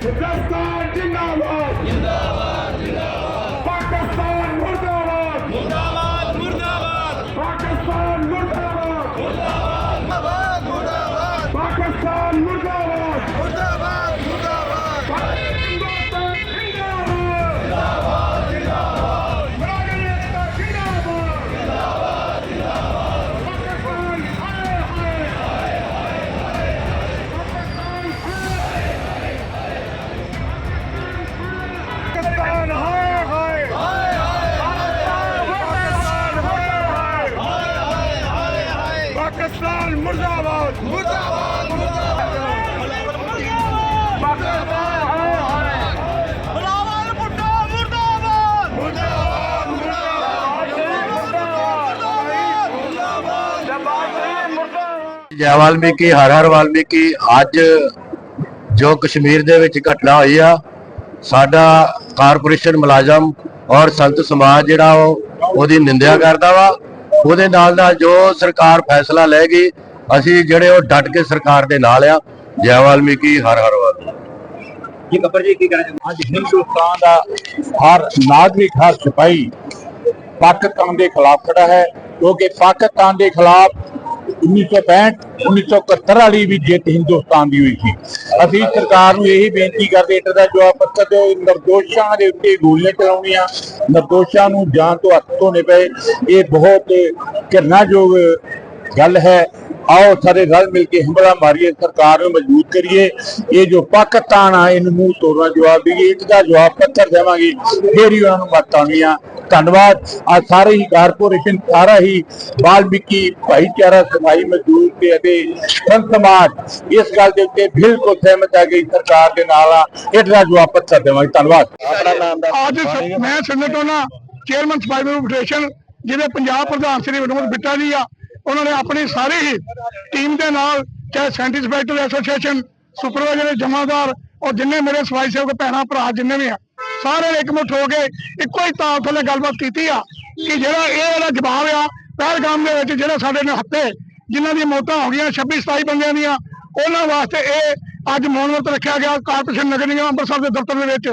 Hindustan Jindabad! Jindabad! Pakistan ਮੁਰਦਾਬਾਦ ਮੁਰਦਾਬਾਦ ਮੁਰਦਾਬਾਦ ਪਾਕਿਸਤਾਨ ਹਾਏ ਹਾਏ ਬਲਾਵਲ ਭੁੱਟੋ ਮੁਰਦਾਬਾਦ ਮੁਰਦਾਬਾਦ ਮੁਰਦਾਬਾਦ ਜੈ ਵਾਲਮੀਕੀ ਹਰ ਹਰ ਵਾਲਮੀਕੀ। ਅੱਜ ਜੋ ਕਸ਼ਮੀਰ ਦੇ ਵਿੱਚ ਘਟਨਾ ਹੋਈ ਆ ਸਾਡਾ ਕਾਰਪੋਰੇਸ਼ਨ ਮੁਲਾਜ਼ਮ ਔਰ ਸੰਤ ਸਮਾਜ ਜਿਹੜਾ ਉਹਦੀ ਨਿੰਦਿਆ ਕਰਦਾ ਵਾ। ਉਹਦੇ ਨਾਲ ਨਾਲ ਜੋ ਸਰਕਾਰ ਫੈਸਲਾ ਲਏਗੀ ਅਸੀਂ ਜਿਹੜੇ ਉਹ ਡਟ ਕੇ ਸਰਕਾਰ ਦੇ ਨਾਲ ਆ ਜੈ ਵਾਲਮੀਕੀ ਹਰ ਹਰ ਵਾਲਮੀਕੀ। ਜੀ ਗੱਬਰ ਜੀ ਕੀ ਕਹਿਣਾ ਅੱਜ ਹਿੰਦੁਸਤਾਨ ਦਾ ਹਰ ਨਾਗਰਿਕ ਹਰ ਸਿਪਾਹੀ ਪਾਕਿਸਤਾਨ ਦੇ ਖਿਲਾਫ ਖੜਾ ਹੈ ਕਿਉਂਕਿ ਪਾਕਿਸਤਾਨ ਦੇ ਖਿਲਾਫ 1965 1971 ਵਾਲੀ ਵੀ ਜਿੱਤ ਹਿੰਦੁਸਤਾਨ ਦੀ ਹੋਈ ਸੀ। ਅਸੀਂ ਸਰਕਾਰ ਨੂੰ ਇਹੀ ਬੇਨਤੀ ਕਰਦੇ ਇੱਟ ਦਾ ਜਵਾਬ ਪੱਤਰ ਦਿਓ ਨਿਰਦੋਸ਼ਾਂ ਦੇ ਉੱਤੇ ਗੋਲੀਆਂ ਚਲਾਉਣੀਆਂ, ਨਿਰਦੋਸ਼ਾਂ ਨੂੰ ਜਾਨ ਤੋਂ ਹੱਥ ਧੋਣੇ ਪਏ। ਇਹ ਬਹੁਤ ਘਿਰਨਾਯੋਗ ਗੱਲ ਹੈ। ਆਓ ਸਾਰੇ ਰਲ ਮਿਲ ਕੇ ਹਮਲਾ ਮਾਰੀਏ ਸਰਕਾਰ ਨੂੰ ਮਜ਼ਬੂਤ ਕਰੀਏ। ਇਹ ਜੋ ਪਾਕਿਸਤਾਨ ਆ ਇਹਨੂੰ ਮੂੰਹ ਤੋੜਨਾ ਜਵਾਬ ਦੇਈਏ ਇਸ ਦਾ ਜਵਾਬ ਪੱਤਰ ਦੇਵਾਂਗੇ। ਫੇਰ ਹੀ ਉਹਨਾਂ ਨੂੰ ਮਤ ਆਉਣੀ ਆ ਧੰਨਵਾਦ। ਆ ਸਾਰੇ ਹੀ ਕਾਰਪੋਰੇਸ਼ਨ ਸਾਰਾ ਹੀ ਵਾਲਮੀਕੀ ਭਾਈਚਾਰਾ ਸਮਾਈ ਮਜ਼ਦੂਰ ਤੇ ਅਤੇ ਸੰਤ ਸਮਾਜ ਇਸ ਗੱਲ ਦੇ ਉੱਤੇ ਬਿਲਕੁਲ ਸਹਿਮਤ ਹੈ ਕਿ ਸਰਕਾਰ ਦੇ ਨਾਲ ਆ। ਦਾ ਜਵਾਬ ਪੱਤਰ ਦੇਵਾਂਗੇ। ਧੰਨਵਾਦ। ਆਪਣਾ ਨਾਮ ਅੱਜ ਮੈਂ ਸੰਗਠਨਾ ਚੇਅਰਮੈਨ ਸਪਾਈਡਰ ਫੈਡਰੇਸ਼ਨ ਜਿਹਦੇ ਪੰਜਾਬ ਪ੍ਰਧਾਨ ਸ੍ਰੀ ਵਿਨੋਦ ਬਿੱਟਾ ਜੀ ਆ ਉਹਨਾਂ ਨੇ ਆਪਣੀ ਸਾਰੀ ਹੀ ਟੀਮ ਦੇ ਨਾਲ, ਚਾਹੇ ਸੈਂਟਰ ਇੰਸਪੈਕਟਰ ਐਸੋਸੀਏਸ਼ਨ ਸੁਪਰਵਾਈਜ਼ਰ ਜਮਾਦਾਰ, ਔਰ ਜਿੰਨੇ ਮੇਰੇ ਸਵਾਈ ਸੇਵਕ ਭੈਣਾਂ, ਭਰਾ ਜਿੰਨੇ ਵੀ ਆ ਸਾਰੇ ਨੇ ਇਕਮੁੱਠ ਹੋ ਕੇ ਇੱਕੋ ਹੀ ਤਾਲ ਥੱਲੇ ਗੱਲਬਾਤ ਕੀਤੀ ਆ ਕਿ ਜਿਹੜਾ ਇਹ ਵਾਲਾ ਜਵਾਬ ਆ, ਪਹਿਲਗਾਮ ਦੇ ਵਿੱਚ ਜਿਹੜੇ ਸਾਡੇ ਨੇ ਹੱਤੇ ਜਿਨ੍ਹਾਂ ਦੀਆਂ ਮੌਤਾਂ ਹੋ ਗਈਆਂ 26 27 ਬੰਦਿਆਂ ਦੀਆਂ, ਉਹਨਾਂ ਵਾਸਤੇ ਇਹ ਅੱਜ ਮੌਨਵਰਤ ਰੱਖਿਆ ਗਿਆ ਕਾਰਪੋਰੇਸ਼ਨ ਨਗਰ ਨਿਗਮ ਅੰਮ੍ਰਿਤਸਰ ਦੇ ਦਫ਼ਤਰ ਦੇ ਵਿੱਚ,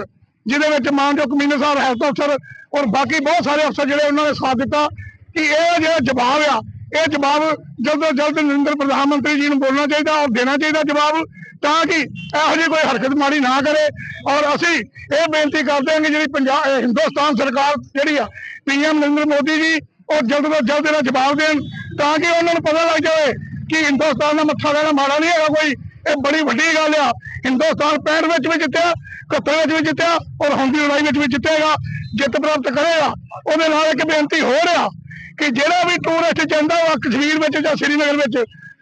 ਜਿਹਦੇ ਵਿੱਚ ਮਾਨਯੋਗ ਕਮਿਸ਼ਨਰ ਸਾਹਿਬ ਹੈਲਥ ਅਫਸਰ ਔਰ ਬਾਕੀ ਬਹੁਤ ਸਾਰੇ ਅਫਸਰ ਜਿਹੜੇ ਉਹਨਾਂ ਨੇ ਸਾਥ ਦਿੱਤਾ ਕਿ ਇਹ ਜਿਹੜਾ ਜਵਾਬ ਆ ਇਹ ਜਵਾਬ ਜਲਦ ਤੋਂ ਜਲਦ ਨਰਿੰਦਰ ਪ੍ਰਧਾਨ ਮੰਤਰੀ ਜੀ ਨੂੰ ਬੋਲਣਾ ਚਾਹੀਦਾ ਔਰ ਦੇਣਾ ਚਾਹੀਦਾ ਜਵਾਬ, ਤਾਂ ਕਿ ਇਹੋ ਜਿਹੀ ਕੋਈ ਹਰਕਤ ਮਾੜੀ ਨਾ ਕਰੇ। ਔਰ ਅਸੀਂ ਇਹ ਬੇਨਤੀ ਕਰਦੇ ਹਾਂ ਕਿ ਜਿਹੜੀ ਪੰਜਾਬ ਹਿੰਦੁਸਤਾਨ ਸਰਕਾਰ ਜਿਹੜੀ ਆ ਪੀਐਮ ਨਰਿੰਦਰ ਮੋਦੀ ਜੀ, ਉਹ ਜਲਦ ਤੋਂ ਜਲਦ ਇਹਦਾ ਜਵਾਬ ਦੇਣ, ਤਾਂ ਕਿ ਉਹਨਾਂ ਨੂੰ ਪਤਾ ਲੱਗ ਜਾਵੇ ਕਿ ਹਿੰਦੁਸਤਾਨ ਦਾ ਮੱਥਾ ਦੇਣਾ ਮਾੜਾ ਨਹੀਂ ਹੈਗਾ ਕੋਈ। ਇਹ ਬੜੀ ਵੱਡੀ ਗੱਲ ਆ। ਹਿੰਦੁਸਤਾਨ 65 ਵਿੱਚ ਵੀ ਜਿੱਤਿਆ 71 ਵਿੱਚ ਵੀ ਜਿੱਤਿਆ ਔਰ ਹੁਣ ਦੀ ਲੜਾਈ ਵਿੱਚ ਵੀ ਜਿੱਤੇਗਾ, ਜਿੱਤ ਪ੍ਰਾਪਤ ਕਰੇਗਾ। ਉਹਦੇ ਨਾਲ ਇੱਕ ਬੇਨਤੀ ਹੋ ਰਿਹਾ ਕਿ ਜਿਹੜਾ ਵੀ ਟੂਰਿਸਟ ਜਾਂਦਾ ਵਾ ਕਸ਼ਮੀਰ ਵਿੱਚ ਜਾਂ ਸ੍ਰੀਨਗਰ ਵਿੱਚ,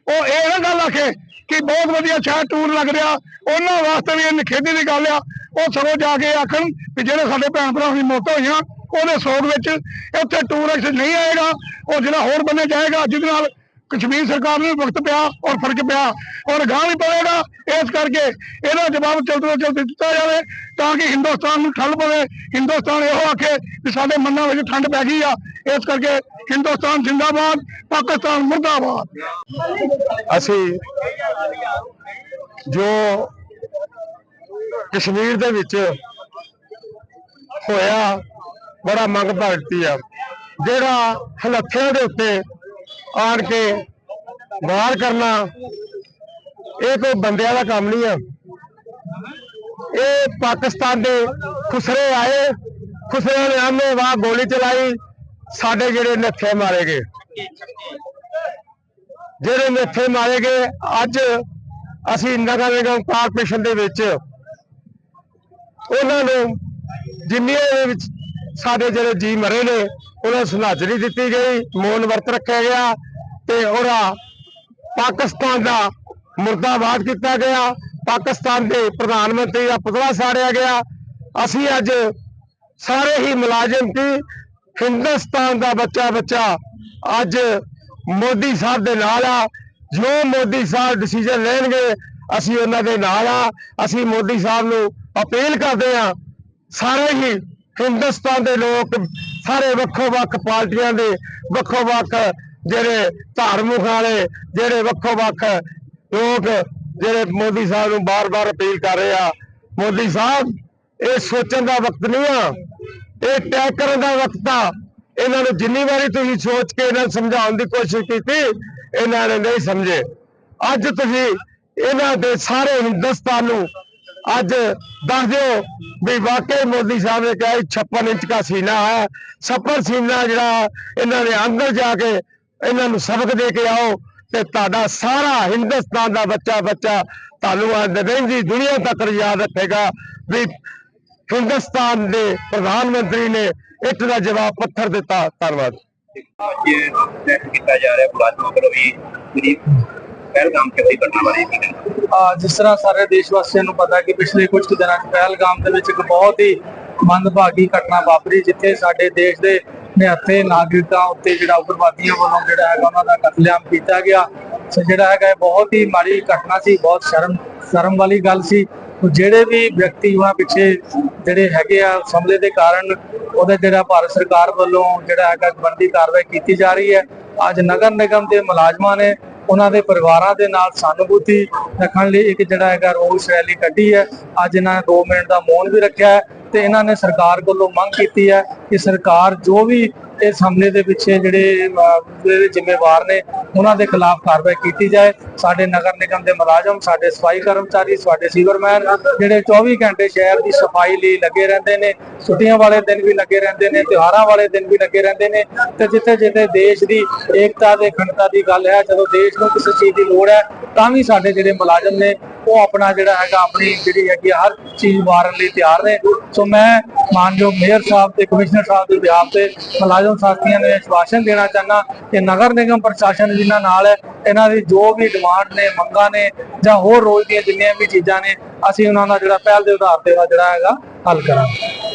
ਉਹ ਇਹ ਨਾ ਗੱਲ ਆਖੇ ਕਿ ਬਹੁਤ ਵਧੀਆ ਸ਼ਹਿਰ ਟੂਰ ਲੱਗ ਰਿਹਾ, ਉਹਨਾਂ ਵਾਸਤੇ ਵੀ ਇਹ ਨਿਖੇਧੀ ਦੀ ਗੱਲ ਆ। ਉਹ ਸਗੋਂ ਜਾ ਕੇ ਆਖਣ ਵੀ ਜਿਹੜੇ ਸਾਡੇ ਭੈਣ ਭਰਾਵਾਂ ਦੀ ਮੌਤਾਂ ਹੋਈਆਂ, ਉਹਦੇ ਸੋਗ ਵਿੱਚ ਇੱਥੇ ਟੂਰਿਸਟ ਨਹੀਂ ਆਏਗਾ, ਉਹ ਜਿਹੜਾ ਹੋਰ ਬੰਨੇ ਜਾਏਗਾ, ਜਿਹਦੇ ਨਾਲ ਕਸ਼ਮੀਰ ਸਰਕਾਰ ਨੂੰ ਵੀ ਵਕਤ ਪਿਆ ਔਰ ਫ਼ਰਕ ਪਿਆ ਔਰ ਗਾਂ ਵੀ ਪਵੇਗਾ ਇਸ ਕਰਕੇ ਇਹਦਾ ਜਵਾਬ ਜਲਦ ਤੋਂ ਜਲਦ ਦਿੱਤਾ ਜਾਵੇ ਤਾਂ ਕਿ ਹਿੰਦੁਸਤਾਨ ਨੂੰ ਠੱਲ ਪਵੇ ਹਿੰਦੁਸਤਾਨ ਇਹੋ ਆਖੇ ਕਿ ਸਾਡੇ ਮਨਾਂ ਵਿੱਚ ਠੰਡ ਪੈ ਗਈ ਆ ਇਸ ਕਰਕੇ ਹਿੰਦੁਸਤਾਨ ਜਿੰਦਾਬਾਦ ਪਾਕਿਸਤਾਨ ਮੁਰਦਾਬਾਦ ਅਸੀਂ ਜੋ ਕਸ਼ਮੀਰ ਦੇ ਵਿੱਚ ਹੋਇਆ ਬੜਾ ਮੰਗ ਭਗਤੀ ਆ ਜਿਹੜਾ ਹਲੱਥਿਆਂ ਦੇ ਉੱਤੇ ਆਣ ਕੇ ਬਾਹਰ ਕਰਨਾ, ਇਹ ਕੋਈ ਬੰਦਿਆਂ ਦਾ ਕੰਮ ਨਹੀਂ ਆ। ਇਹ ਪਾਕਿਸਤਾਨ ਦੇ ਖੁਸਰੇ ਆਏ, ਖੁਸਰਿਆਂ ਨੇ ਆਮੇ ਵਾਹ ਗੋਲੀ ਚਲਾਈ, ਸਾਡੇ ਜਿਹੜੇ ਨੱਥੇ ਮਾਰੇ ਗਏ। ਜਿਹੜੇ ਨੱਥੇ ਮਾਰੇ ਗਏ, ਅੱਜ ਅਸੀਂ ਨਗਰ ਨਿਗਮ ਕਾਰਪੋਰੇਸ਼ਨ ਦੇ ਵਿੱਚ ਉਹਨਾਂ ਨੂੰ ਜਿੰਨੀਆਂ ਦੇ ਵਿੱਚ ਸਾਡੇ ਜਿਹੜੇ ਜੀ ਮਰੇ ਨੇ ਉਹਨਾਂ ਨੂੰ ਸੁਨਾਜਰੀ ਦਿੱਤੀ ਗਈ ਮੌਨ ਵਰਤ ਰੱਖਿਆ ਗਿਆ ਤੇ ਉਹਦਾ ਪਾਕਿਸਤਾਨ ਦਾ ਮੁਰਦਾਬਾਦ ਕੀਤਾ ਗਿਆ। ਪਾਕਿਸਤਾਨ ਦੇ ਪ੍ਰਧਾਨ ਮੰਤਰੀ ਦਾ ਪੁਤਲਾ ਸਾੜਿਆ ਗਿਆ। ਅਸੀਂ ਅੱਜ ਸਾਰੇ ਹੀ ਮੁਲਾਜ਼ਮ ਕੀ ਹਿੰਦੁਸਤਾਨ ਦਾ ਬੱਚਾ ਬੱਚਾ ਅੱਜ ਮੋਦੀ ਸਾਹਿਬ ਦੇ ਨਾਲ ਆ। ਜੋ ਮੋਦੀ ਸਾਹਿਬ ਡਿਸੀਜਨ ਲੈਣਗੇ, ਅਸੀਂ ਉਹਨਾਂ ਦੇ ਨਾਲ ਆ। ਅਸੀਂ ਮੋਦੀ ਸਾਹਿਬ ਨੂੰ ਅਪੀਲ ਕਰਦੇ ਆ ਸਾਰੇ ਹੀ ਹਿੰਦੁਸਤਾਨ ਦੇ ਲੋਕ ਸਾਰੇ ਵੱਖੋ ਵੱਖ ਪਾਰਟੀਆਂ ਦੇ, ਵੱਖੋ ਵੱਖ ਜਿਹੜੇ ਧਾਰਮਿਕ ਵਾਲੇ, ਜਿਹੜੇ ਵੱਖੋ ਵੱਖ ਲੋਕ, ਜਿਹੜੇ ਮੋਦੀ ਸਾਹਿਬ ਨੂੰ ਬਾਰ-ਬਾਰ ਅਪੀਲ ਕਰ ਰਹੇ ਆ। ਮੋਦੀ ਸਾਹਿਬ, ਇਹ ਸੋਚਣ ਦਾ ਵਕਤ ਨਹੀਂ ਆ। ਇਹ ਤੈਅ ਕਰਨ ਦਾ ਵਕਤ ਆ। ਇਹਨਾਂ ਨੂੰ ਜਿੰਨੀ ਵਾਰੀ ਤੁਸੀਂ ਸੋਚ ਕੇ ਇਹਨਾਂ ਨੂੰ ਸਮਝਾਉਣ ਦੀ ਕੋਸ਼ਿਸ਼ ਕੀਤੀ, ਇਹਨਾਂ ਨੇ ਨਹੀਂ ਸਮਝੇ। ਅੱਜ ਤੁਸੀਂ ਇਹਨਾਂ ਦੇ ਸਾਰੇ ਹਿੰਦੁਸਤਾਨ ਨੂੰ ਅੱਜ ਦੱਸ ਦਿਓ ਵੀ ਵਾਕਈ ਮੋਦੀ ਸਾਹਿਬ ਨੇ ਕਿਹਾ 56 ਇੰਚ ਦਾ ਸੀਨਾ ਹੈ, ਸੱਪਰ ਸੀਨਾ ਜਿਹੜਾ ਇਹਨਾਂ ਦੇ ਅੰਦਰ ਜਾ ਕੇ ਇਹਨਾਂ ਨੂੰ ਸਬਕ ਦੇ ਕੇ ਆਓ ਤੇ ਤੁਹਾਡਾ ਸਾਰਾ ਹਿੰਦੁਸਤਾਨ ਦਾ ਬੱਚਾ ਬੱਚਾ ਤੁਹਾਨੂੰ ਅੱਜ ਰਹਿੰਦੀ ਦੁਨੀਆ ਤੱਕ ਯਾਦ ਰੱਖੇਗਾ ਵੀ ਹਿੰਦੁਸਤਾਨ ਦੇ ਪ੍ਰਧਾਨ ਮੰਤਰੀ ਨੇ ਇੱਟ ਦਾ ਜਵਾਬ ਪੱਥਰ ਦਿੱਤਾ। ਧੰਨਵਾਦ। ਇਹ ਕੀਤਾ ਜਾ ਰਿਹਾ ਮੁਲਾਜ਼ਮਾਂ ਵੱਲੋਂ ਵੀ ਪਹਿਲਗਾਮ ਤੇ ਹੋਈ ਘਟਨਾ ਬਾਰੇ ਆ, ਜਿਸ ਤਰ੍ਹਾਂ ਸਾਰੇ ਦੇਸ਼ ਵਾਸੀਆਂ ਨੂੰ ਪਤਾ ਕਿ ਪਿਛਲੇ ਕੁਝ ਦਿਨਾਂ 'ਚ ਪਹਿਲਗਾਮ ਦੇ ਵਿੱਚ ਇੱਕ ਬਹੁਤ ਹੀ ਮੰਦਭਾਗੀ ਘਟਨਾ ਵਾਪਰੀ, ਜਿੱਥੇ ਸਾਡੇ ਦੇਸ਼ ਦੇ ਨਿਹੱਥੇ ਨਾਗਰਿਕਾਂ ਉੱਤੇ ਜਿਹੜਾ ਉਗਰਵਾਦੀਆਂ ਵੱਲੋਂ ਜਿਹੜਾ ਹੈਗਾ ਉਹਨਾਂ ਦਾ ਕਤਲੇਆਮ ਕੀਤਾ ਗਿਆ। ਸੋ ਜਿਹੜਾ ਹੈਗਾ ਇਹ ਬਹੁਤ ਹੀ ਮਾੜੀ ਘਟਨਾ ਸੀ, ਬਹੁਤ ਸ਼ਰਮ ਸ਼ਰਮ ਵਾਲੀ ਗੱਲ ਸੀ। ਜਿਹੜੇ ਵੀ ਵਿਅਕਤੀ ਉਹਨਾਂ ਪਿੱਛੇ ਜਿਹੜੇ ਹੈਗੇ ਆ ਉਸ ਹਮਲੇ ਦੇ ਕਾਰਨ ਉਹਦੇ ਜਿਹੜਾ ਭਾਰਤ ਸਰਕਾਰ ਵੱਲੋਂ ਜਿਹੜਾ ਹੈਗਾ ਬਣਦੀ ਕਾਰਵਾਈ ਕੀਤੀ ਜਾ ਰਹੀ ਹੈ। ਅੱਜ ਨਗਰ ਨਿਗਮ ਦੇ ਮੁਲਾਜ਼ਮਾਂ ਨੇ ਉਹਨਾਂ ਦੇ ਪਰਿਵਾਰਾਂ ਦੇ ਨਾਲ ਸਾਨੂਭੂਤੀ ਰੱਖਣ ਲਈ ਇੱਕ ਜਿਹੜਾ ਹੈਗਾ ਰੋਸ ਰੈਲੀ ਕੱਢੀ ਹੈ। ਅੱਜ ਇਹਨਾਂ ਨੇ 2 ਮਿੰਟ ਦਾ ਮੌਨ ਵੀ ਰੱਖਿਆ ਹੈ ਤੇ ਇਹਨਾਂ ਨੇ ਸਰਕਾਰ ਕੋਲੋਂ ਮੰਗ ਕੀਤੀ ਹੈ ਕਿ ਸਰਕਾਰ ਜੋ ਵੀ ਇਸ ਹਮਲੇ ਦੇ ਪਿੱਛੇ ਜਿਹੜੇ ਅਹ, ਜ਼ਿੰਮੇਵਾਰ ਨੇ ਉਹਨਾਂ ਦੇ ਖਿਲਾਫ ਕਾਰਵਾਈ ਕੀਤੀ ਜਾਏ। ਸਾਡੇ ਨਗਰ ਨਿਗਮ ਦੇ ਮੁਲਾਜ਼ਮ ਸਾਡੇ ਸਫ਼ਾਈ ਕਰਮਚਾਰੀ ਸਾਡੇ ਸੀਵਰਮੈਨ ਜਿਹੜੇ 24 ਘੰਟੇ ਸ਼ਹਿਰ ਦੀ ਸਫ਼ਾਈ ਲਈ ਲੱਗੇ ਰਹਿੰਦੇ ਨੇ ਛੁੱਟੀਆਂ ਵਾਲੇ ਦਿਨ ਵੀ ਲੱਗੇ ਰਹਿੰਦੇ ਨੇ ਤਿਉਹਾਰਾਂ ਵਾਲੇ ਦਿਨ ਵੀ ਲੱਗੇ ਰਹਿੰਦੇ ਨੇ। ਤੇ ਜਿੱਥੇ ਜਿੱਥੇ ਦੇਸ਼ ਦੀ ਏਕਤਾ ਤੇ ਅਖੰਡਤਾ ਦੀ ਗੱਲ ਹੈ ਜਦੋਂ ਦੇਸ਼ ਨੂੰ ਕਿਸੇ ਚੀਜ਼ ਦੀ ਲੋੜ ਹੈ ਤਾਂ ਵੀ ਸਾਡੇ ਜਿਹੜੇ ਮੁਲਾਜ਼ਮ ਨੇ ਉਹ ਆਪਣਾ ਜਿਹੜਾ ਹੈਗਾ ਆਪਣੀ ਜਿਹੜੀ ਹੈਗੀ ਆ, ਹਰ ਚੀਜ਼ ਵਾਰਨ ਲਈ ਤਿਆਰ ਨੇ। ਸੋ ਮੈਂ ਮਾਨਯੋਗ ਮੇਅਰ ਸਾਹਿਬ ਤੇ ਕਮਿਸ਼ਨਰ ਸਾਹਿਬ ਦੇ ਬਿਆਨ ਤੇ ਮੁਲਾਜ਼ਮ ਸਾਥੀਆਂ ਨੂੰ ਇਹ ਦੇਣਾ ਚਾਹੁੰਦਾ ਕਿ ਨਗਰ ਨਿਗਮ ਪ੍ਰਸ਼ਾਸਨ ਜਿਨ੍ਹਾਂ ਨਾਲ ਹੈ ਇਹਨਾਂ ਦੀ ਜੋ ਵੀ ਡਿਮਾਂਡ ਨੇ ਮੰਗਾਂ ਨੇ ਜਾਂ ਹੋਰ ਰੋਜ਼ ਦੀਆਂ ਜਿੰਨੀਆਂ ਵੀ ਚੀਜ਼ਾਂ ਨੇ ਅਸੀਂ ਉਹਨਾਂ ਦਾ ਜਿਹੜਾ ਪਹਿਲ ਦੇ ਆਧਾਰ ਤੇ ਜਿਹੜਾ ਹੈਗਾ ਹੱਲ ਕਰਾਂਗੇ।